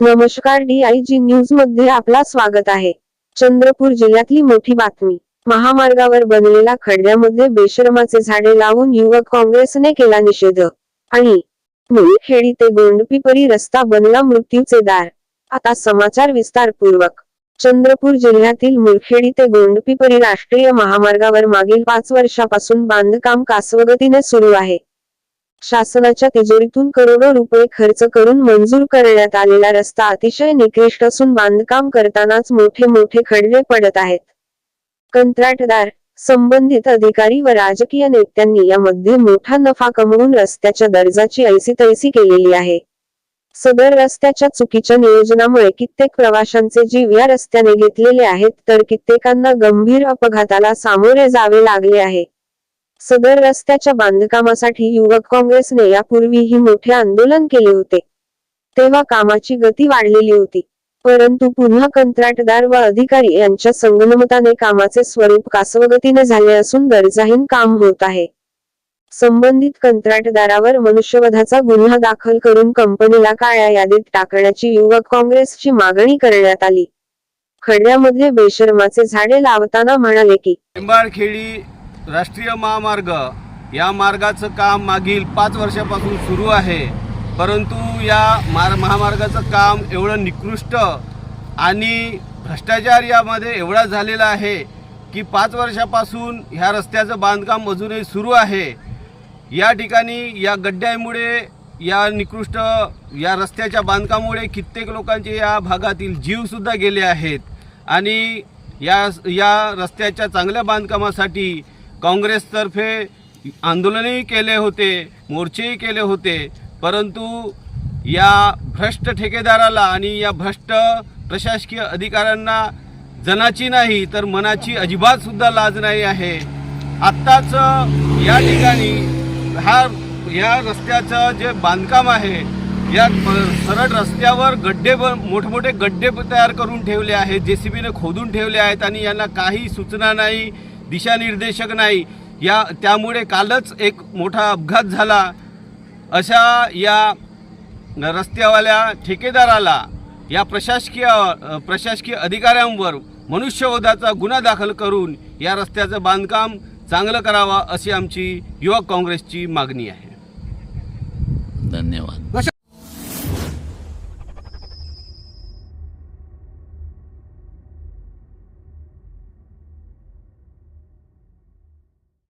नमस्कार D I जी न्यूजमध्ये आपला स्वागत आहे. चंद्रपूर जिल्ह्यातली मोठी बातमी. महामार्गावर बनलेल्या खड्ड्यामध्ये बेशरमाचे झाडे लावून युवक काँग्रेसने केला निषेध. आणि मुळखेडी ते गोंडपिपरी रस्ता बनला मृत्यूचे दार. आता समाचार विस्तारपूर्वक. चंद्रपूर जिल्ह्यातील मुळखेडी ते गोंडपीपरी राष्ट्रीय महामार्गावर मागील पाच वर्षापासून बांधकाम कासवगतीने सुरू आहे. शासनाच्या तिजोरीतून करोडो रुपये खर्च करून मंजूर करण्यात आलेला रस्ता अतिशय निकृष्ट असून बांधकाम करतानाच मोठे मोठे खडले पडत आहेत. कंत्राटदार संबंधित अधिकारी व राजकीय नेत्यांनी यामध्ये मोठा नफा कमवून रस्त्याच्या दर्जाची ऐसी तैसी केलेली आहे. सदर रस्त्याच्या चुकीच्या नियोजनामुळे कित्येक प्रवाशांचे जीव या रस्त्याने घेतलेले आहेत तर कित्येकांना गंभीर अपघाताला सामोरे जावे लागले आहे. सदर रस्त्याच्या बांधकामासाठी युवक काँग्रेसने यापूर्वीही मोठे आंदोलन केले होते. तेव्हा कामाची गती वाढलेली होती. परंतु पुन्हा कंत्राटदार व अधिकारी यांच्या संगनमताने कामाचे स्वरूप कासवगतीने झाले असून दर्जाहीन काम होत आहे. संबंधित कंत्राटदारावर मनुष्यवधाचा गुन्हा दाखल करून कंपनीला काळ्या यादीत टाकण्याची युवक काँग्रेसची मागणी करण्यात आली. खड्ड्यामध्ये बेशर्माचे झाडे लावताना म्हणाले की राष्ट्रीय महामार्ग. या मार्गाचं काम मागील पाच वर्षापासून सुरू आहे. परंतु या मार महामार्गाचं काम एवढं निकृष्ट आणि भ्रष्टाचार यामध्ये एवढा झालेला आहे की पाच वर्षापासून ह्या रस्त्याचं बांधकाम अजूनही सुरू आहे. या ठिकाणी या गड्ड्यामुळे या निकृष्ट या रस्त्याच्या बांधकामामुळे कित्येक लोकांचे या भागातील जीवसुद्धा गेले आहेत. आणि या या रस्त्याच्या चांगल्या बांधकामासाठी काँग्रेसतर्फे आंदोलनही केले होते मोर्चेही केले होते परंतु या भ्रष्ट ठेकेदाराला आणि या भ्रष्ट प्रशासकीय अधिकाऱ्यांना जनाची नाही तर मनाची अजिबातसुद्धा लाज नाही आहे. आत्ताच या ठिकाणी हा या रस्त्याचं जे बांधकाम आहे या सरळ रस्त्यावर गड्डे ब मोठमोठे गड्डे तयार करून ठेवले आहेत जे सी बीने खोदून ठेवले आहेत आणि यांना काही सूचना नाही दिशानिर्देशक नाही. या त्यामुळे कालच एक मोठा अपघात झाला. अशा या रस्त्यावाल्या ठेकेदाराला या प्रशासकीय प्रशासकीय अधिकाऱ्यांवर मनुष्यवधाचा गुन्हा दाखल करून या रस्त्याचं बांधकाम चांगलं करावा अशी आमची युवक काँग्रेसची मागणी आहे. धन्यवाद.